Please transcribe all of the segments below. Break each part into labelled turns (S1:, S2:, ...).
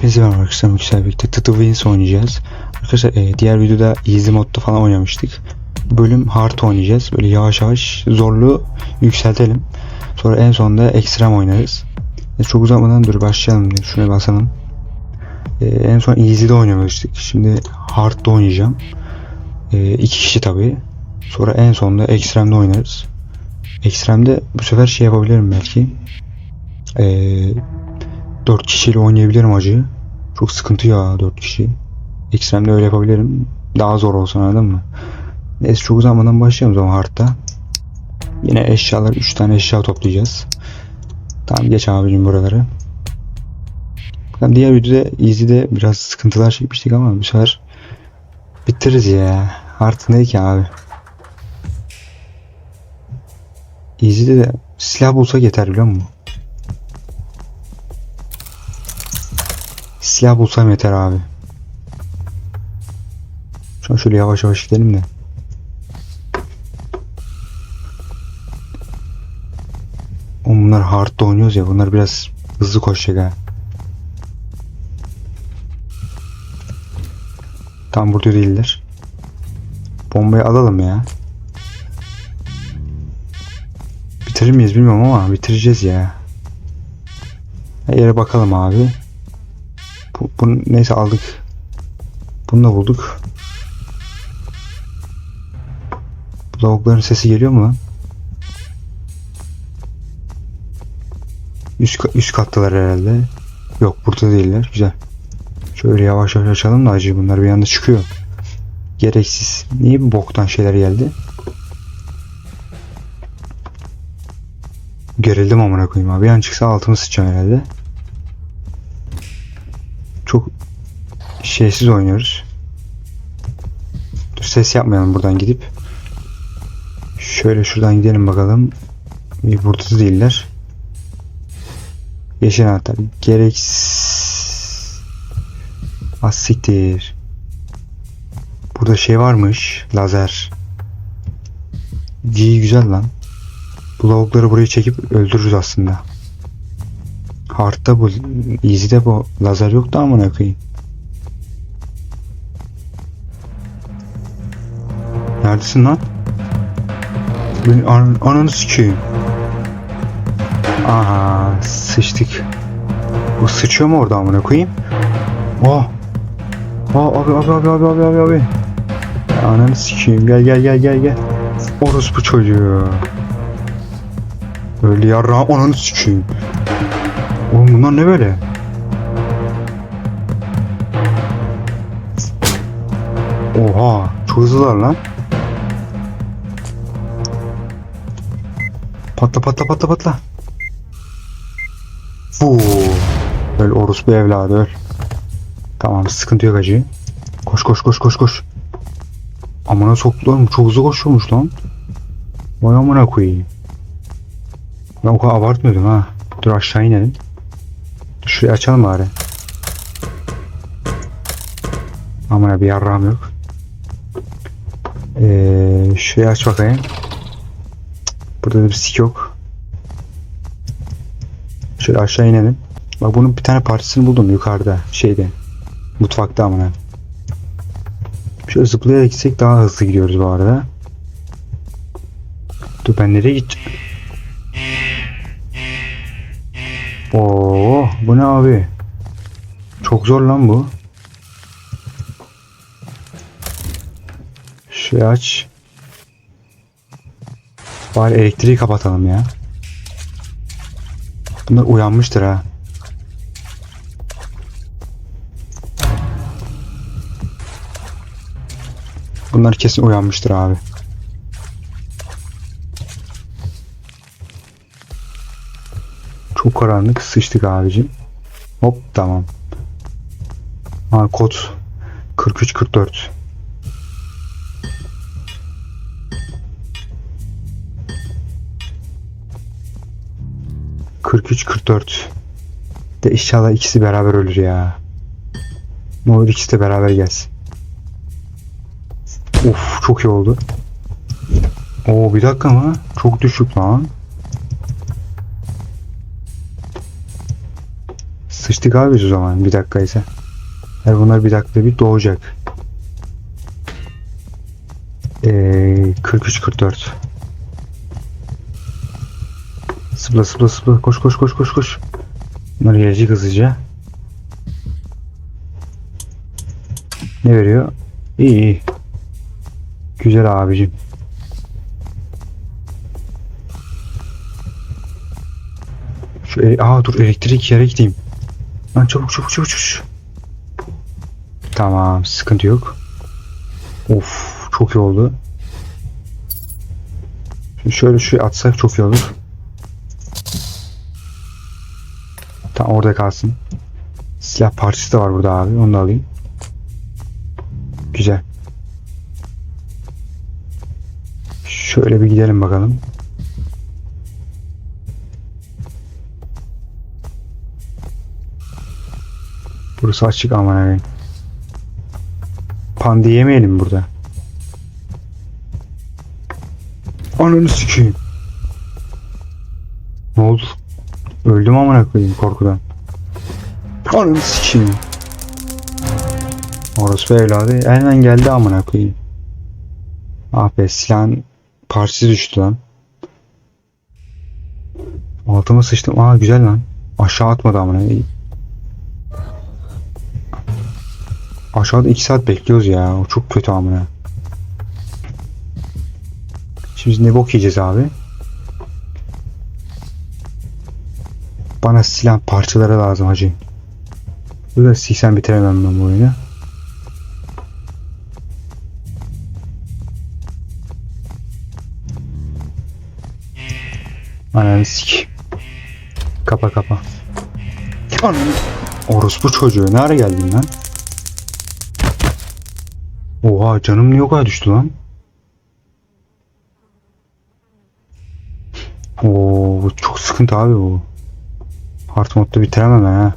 S1: Hepinize merhaba arkadaşlar Yüksel birlikte Tıtı Wins oynayacağız. Arkadaşlar e, diğer videoda Easy modda falan oynamıştık. Bu bölüm Hard oynayacağız. Böyle yavaş yavaş zorluğu yükseltelim. Sonra en sonunda Extreme oynarız. E, çok uzatmadan dur başlayalım. diye. Şuna basalım. E, en son Easy'de oynamıştık. Şimdi Hard'da oynayacağım. E, iki kişi tabii. Sonra en sonunda Extreme'de oynarız. Extreme'de bu sefer şey yapabilirim belki. Eee 4 kişiyle oynayabilirim acı. Çok sıkıntı ya 4 kişi. Ekstremde öyle yapabilirim. Daha zor olsun anladın mı? Neyse çok uzanmadan başlayalım zaman hardta. Yine eşyalar 3 tane eşya toplayacağız. Tamam geç abicim buraları. Bakalım diğer videoda Easy'de biraz sıkıntılar çekmiştik ama bu sefer bitiririz ya. Hard ne ki abi? Easy'de de silah bulsak yeter biliyor musun? Silah bulsam yeter abi. Şu an şöyle yavaş yavaş gidelim de. Oğlum bunlar hard'da oynuyoruz ya. Bunlar biraz hızlı koşacak ha. Tam burada değiller. Bombayı alalım ya. Bitirir miyiz bilmiyorum ama bitireceğiz ya. Her yere bakalım abi. Bu, bunu neyse aldık. Bunu da bulduk. Bu lavukların sesi geliyor mu lan? Üst, üst kattalar herhalde. Yok burada değiller. Güzel. Şöyle yavaş yavaş açalım da acı bunlar bir anda çıkıyor. Gereksiz. Niye bu boktan şeyler geldi? Gerildim amına koyayım abi. Bir an çıksa altımı sıçacağım herhalde. Çok şeysiz oynuyoruz. Dur ses yapmayalım buradan gidip. Şöyle şuradan gidelim bakalım. İyi, Burada da değiller. Yeşil anahtar. Gereksiz. Az siktir. Burada şey varmış. Lazer. İyi güzel lan. Bu lavukları buraya çekip öldürürüz aslında. Hard'da bu Easy'de bu lazer yoktu amına koyayım. Neredesin lan? Ben an ananı sikeyim. Aha sıçtık. Bu sıçıyor mu orada amına koyayım? Oh. Oh abi abi abi abi abi abi abi. Ananı sikeyim gel gel gel gel gel. Orospu çocuğu. Öyle yarra ananı sikeyim. Oğlum bunlar ne böyle? Oha, çok hızlılar lan. Patla patla patla patla. Fuu. Öl orospu evladı öl. Tamam sıkıntı yok acı. Koş koş koş koş koş. Amına soktular mı? Çok hızlı koşuyormuş lan. Vay amına koyayım. Ben o kadar abartmıyordum ha. Dur aşağı inelim. Şurayı açalım bari. Aman bir yarrağım yok. Ee, şurayı aç bakayım. Burada da bir sik yok. Şöyle aşağı inelim. Bak bunun bir tane parçasını buldum yukarıda. Şeyde. Mutfakta amına. Şöyle zıplayarak gitsek daha hızlı gidiyoruz bu arada. Dur ben nereye gideceğim? Ne abi? Çok zor lan bu. Şurayı aç. Bari elektriği kapatalım ya. Bunlar uyanmıştır ha. Bunlar kesin uyanmıştır abi. Çok karanlık sıçtık abicim. Hop tamam. Ha kod 43 44. Kırk üç kırk dört. De inşallah ikisi beraber ölür ya. Ne olur ikisi de beraber gelsin. Of çok iyi oldu. Oo bir dakika mı? Çok düşük lan. Sıçtık abi o zaman bir dakika ise. Her bunlar bir dakika bir doğacak. Ee, 43 44. Sıpla sıpla sıpla koş koş koş koş koş. Bunlar gelecek hızlıca. Ne veriyor? İyi iyi. Güzel abicim. Şu e- Aa dur elektrik yere gideyim. Lan çabuk çabuk çabuk çabuk. Tamam sıkıntı yok. Of çok iyi oldu. Şimdi şöyle şu atsak çok iyi olur. Tamam orada kalsın. Silah parçası da var burada abi. Onu da alayım. Güzel. Şöyle bir gidelim bakalım. Burası açık aman abi. Pandi yemeyelim burada. Ananı sikeyim. Ne oldu? Öldüm amına koyayım korkudan. Ananı sikeyim. Orası evladı hemen geldi amına koyayım. Ah be silahın parçası düştü lan. Altıma sıçtım. Aa güzel lan. Aşağı atmadı amına. Aşağıda 2 saat bekliyoruz ya. O çok kötü amına. Şimdi ne bok yiyeceğiz abi? Bana silah parçaları lazım hacı. Burada siksen bitiremem ben bu oyunu. Ananı sik. Kapa kapa. Orospu çocuğu ne ara geldin lan? Oha canım niye o kadar düştü lan? Oo çok sıkıntı abi bu. Hard modda bitiremem ha.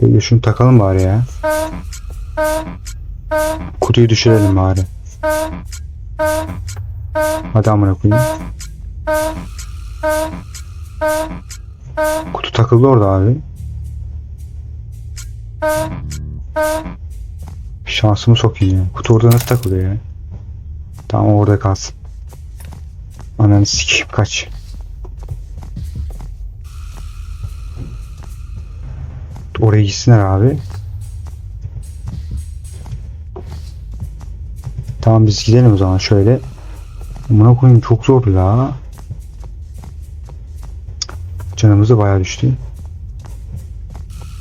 S1: Peki şunu takalım bari ya. Kutuyu düşürelim bari. Hadi amına koyayım. Kutu takıldı orada abi. Şansımı sokayım. Kutu orada nasıl takılıyor ya? Tamam orada kalsın. Ananı sikeyim kaç. Oraya gitsinler abi. Tamam biz gidelim o zaman şöyle. Amına koyayım çok zor ya. Canımız da bayağı düştü.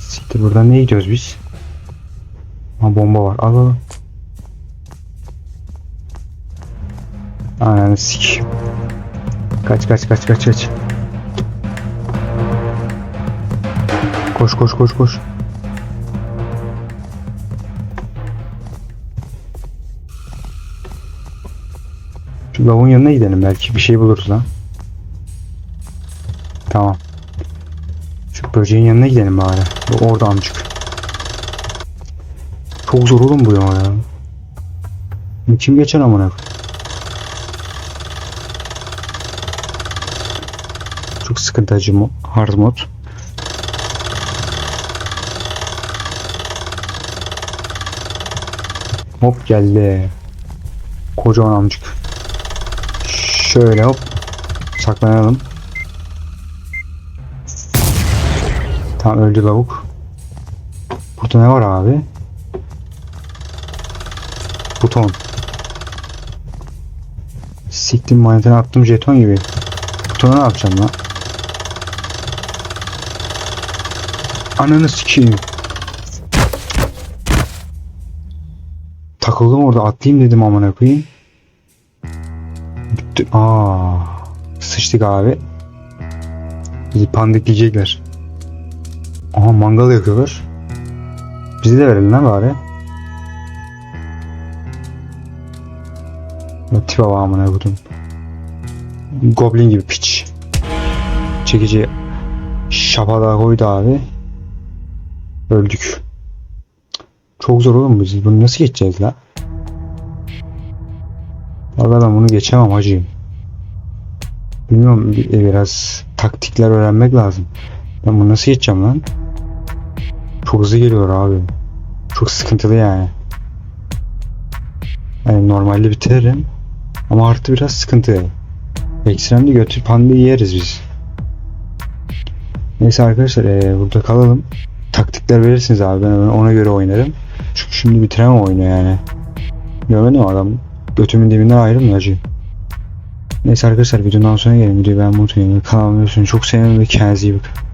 S1: Siktir buradan ne gidiyoruz biz? Ha bomba var. Al al. Ananı sik. Kaç kaç kaç kaç kaç. Koş koş koş koş. Şu lavun yanına gidelim belki bir şey buluruz lan. Tamam. Şu böceğin yanına gidelim bari. Bu orada amcık. Çok zor oğlum bu ya Kim geçer amına? Çok sıkıntı acı mo hard mod. Hop geldi. Kocaman amcık. Şöyle hop. Saklanalım. Tam öldü lavuk. Burada ne var abi? Buton. Siktim manetine attım jeton gibi. Butona ne yapacağım lan? Ananı sikeyim. Takıldım orada atlayayım dedim amına koyayım. Bitti. Aa, sıçtık abi. Bizi pandikleyecekler. Aha mangal yakıyorlar. Bizi de verelim lan bari. Ya tipe bak amına koydum. Goblin gibi piç. Çekici şapada koydu abi. Öldük. Çok zor oğlum biz. Bunu nasıl geçeceğiz la? Valla ben bunu geçemem hacıyım. Bilmiyorum bir- biraz taktikler öğrenmek lazım. Ben bunu nasıl geçeceğim lan? Çok hızlı geliyor abi. Çok sıkıntılı yani. Yani normalde bitiririm. Ama artı biraz sıkıntı. Ekstremde götür pandayı yeriz biz. Neyse arkadaşlar eee, burada kalalım. Taktikler verirsiniz abi ben ona göre oynarım. Çünkü şimdi bitiremem oyunu yani. Görmedin mi adam? Götümün dibinden ayrılmıyor acı. Neyse arkadaşlar videonun sonra gelin. Videoyu beğenmeyi unutmayın. Kanalıma üstünü çok sevin ve kendinize iyi bakın.